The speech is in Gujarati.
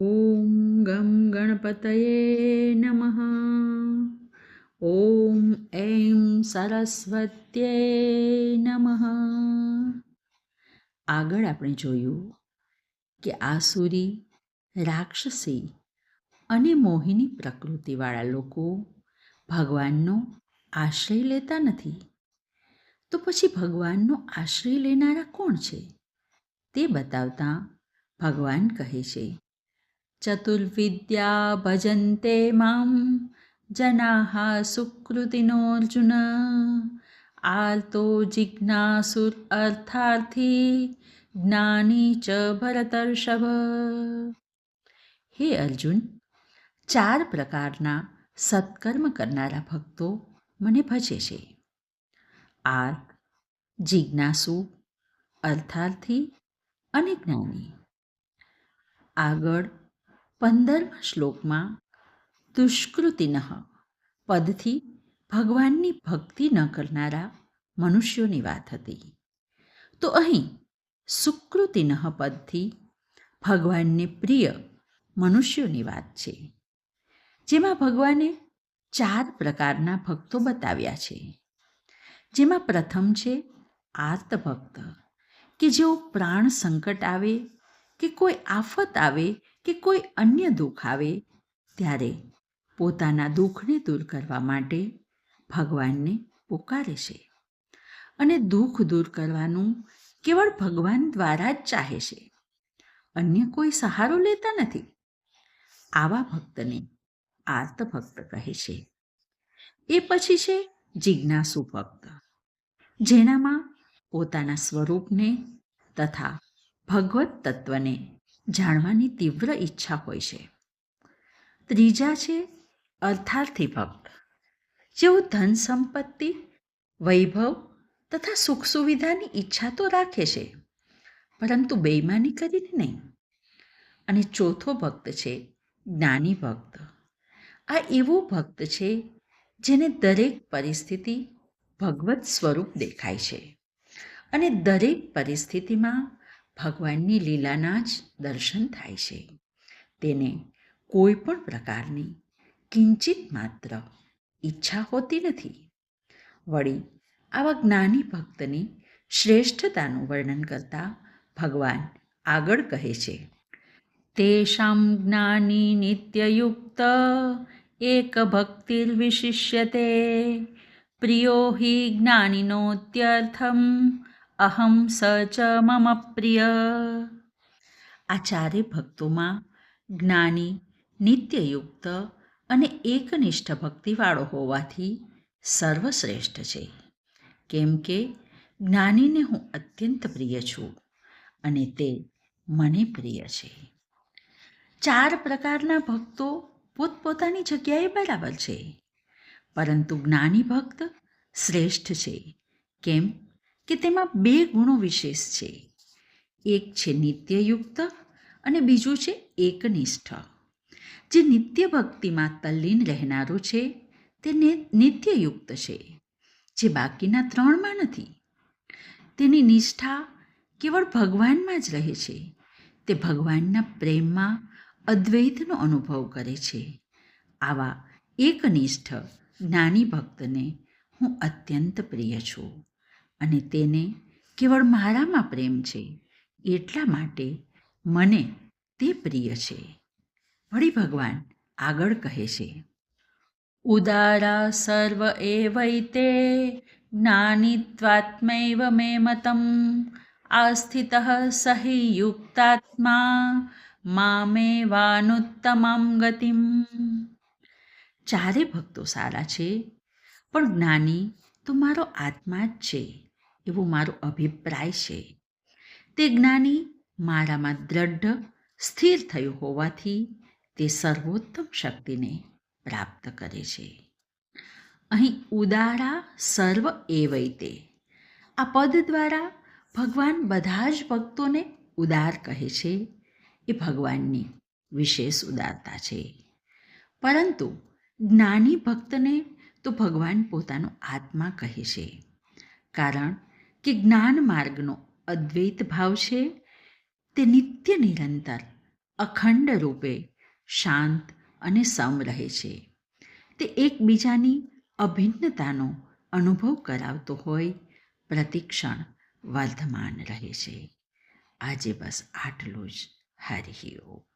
ઓમ ગમ ગણપતયે નમઃ ઓમ એમ સરસ્વત્યે નમઃ આગળ આપણે જોયું કે આસુરી, રાક્ષસી અને મોહિની પ્રકૃતિવાળા લોકો ભગવાનનો આશ્રય લેતા નથી. તો પછી ભગવાનનો આશ્રય લેનારા કોણ છે? તે બતાવતા ભગવાન કહે છે ચતુર્વિદ્યા ભજન્તે મામ જનાહ સુકૃતિનોર્જુન આર્તો જિજ્ઞાસુર અર્થાર્થી જ્ઞાની ચ ભરતર્ષભ હે અર્જુન ચાર પ્રકારના સત્કર્મ કરનારા ભક્તો મને ભજે છે આર્ત જિજ્ઞાસુ અર્થાર્થી અને જ્ઞાની આગળ પંદરમા શ્લોકમાં દુષ્કૃતિન, પદથી ભગવાનની ભક્તિ ન કરનારા મનુષ્યોની વાત હતી. તો અહીં સુકૃતિન પદથી ભગવાનને પ્રિય મનુષ્યોની વાત છે, જેમાં ભગવાને ચાર પ્રકારના ભક્તો બતાવ્યા છે. જેમાં પ્રથમ છે આર્ત ભક્ત કે જેઓ પ્રાણ સંકટ આવે કે કોઈ આફત આવે કે કોઈ અન્ય દુઃખ આવે ત્યારે પોતાના દુઃખને દૂર કરવા માટે ભગવાનને પોકારે છે. અને દુઃખ દૂર કરવાનું કેવળ ભગવાન દ્વારા જ ચાહે છે. અન્ય કોઈ સહારો લેતા નથી. આવા ભક્તને આર્ત ભક્ત કહે છે. એ પછી છે જિજ્ઞાસુ ભક્ત, જેનામાં પોતાના સ્વરૂપને તથા ભગવત તત્વને જાણવાની તીવ્ર ઈચ્છા હોય છે. ત્રીજા છે, અર્થાર્થી ભક્ત જેઓ ધન સંપત્તિ, વૈભવ તથા સુખ સુવિધાની ઈચ્છા તો રાખે છે, પરંતુ બેઈમાની કરીને નહીં. અને ચોથો ભક્ત છે, જ્ઞાની ભક્ત. આ એવો ભક્ત છે, જેને દરેક પરિસ્થિતિ ભગવત સ્વરૂપ દેખાય છે. અને દરેક પરિસ્થિતિમાં ભગવાનની લીલાના જ દર્શન થાય છે. તેને કોઈ પણ પ્રકારની કિંચિત માત્ર ઈચ્છા હોતી નથી. વળી આવા જ્ઞાની ભક્તની શ્રેષ્ઠતાનું વર્ણન કરતા ભગવાન આગળ કહે છે, તેષામ જ્ઞાની નિત્યયુક્ત, એક ભક્તિર્વિશિષ્યતે પ્રિયો હિ જ્ઞાનિનોત્યર્થમ અહમ સ ચ મમ પ્રિય. આ ચારે ભક્તોમાં જ્ઞાની, નિત્યયુક્ત અને એકનિષ્ઠ ભક્તિવાળો હોવાથી સર્વશ્રેષ્ઠ છે. કેમ કે જ્ઞાનીને હું અત્યંત પ્રિય છું અને તે મને પ્રિય છે. ચાર પ્રકારના ભક્તો પોતપોતાની જગ્યાએ બરાબર છે. પરંતુ જ્ઞાની ભક્ત શ્રેષ્ઠ છે. કેમ? કે તેમાં બે ગુણો વિશેષ છે. એક છે નિત્યયુક્ત અને બીજું છે એકનિષ્ઠ. જે નિત્ય ભક્તિમાં તલ્લીન રહેનારો છે, તે નિત્યયુક્ત છે. જે બાકીના ત્રણમાં નથી. તેની નિષ્ઠા કેવળ ભગવાનમાં જ રહે છે. તે ભગવાનના પ્રેમમાં અદ્વૈતનો અનુભવ કરે છે. આવા એકનિષ્ઠ જ્ઞાની ભક્તને હું અત્યંત પ્રિય છું. અને તેને કેવળ મારામાં પ્રેમ છે, એટલા માટે મને તે પ્રિય છે. વળી ભગવાન આગળ કહે છે, ઉદારા સર્વ એવૈતે જ્ઞાનિત્વાત્મૈવ મે મતમ, આસ્થિત સહિ યુક્તાત્મા મામે વાનુત્તમમ ગતિમ. ચારે ભક્તો સારા છે, પણ જ્ઞાની તો મારો આત્મા જ છે. એવો મારો અભિપ્રાય છે. તે જ્ઞાની મારામાં દ્રઢ, સ્થિર થયું હોવાથી તે સર્વોત્તમ શક્તિને પ્રાપ્ત કરે છે. અહીં ઉદારા સર્વ એવૈતે આ પદ દ્વારા ભગવાન બધા જ ભક્તોને ઉદાર કહે છે. એ ભગવાનની વિશેષ ઉદારતા છે. પરંતુ જ્ઞાની ભક્તને તો ભગવાન પોતાનો આત્મા કહે છે. કારણ કે જ્ઞાન માર્ગનો અદ્વૈત ભાવ છે? તે નિત્ય નિરંતર, અખંડ રૂપે શાંત અને સમ રહે છે. તે એકબીજાની અભિન્નતાનો અનુભવ કરાવતો હોય, પ્રતિક્ષણ વર્ધમાન રહે છે. આજે બસ આટલું જ. હરિ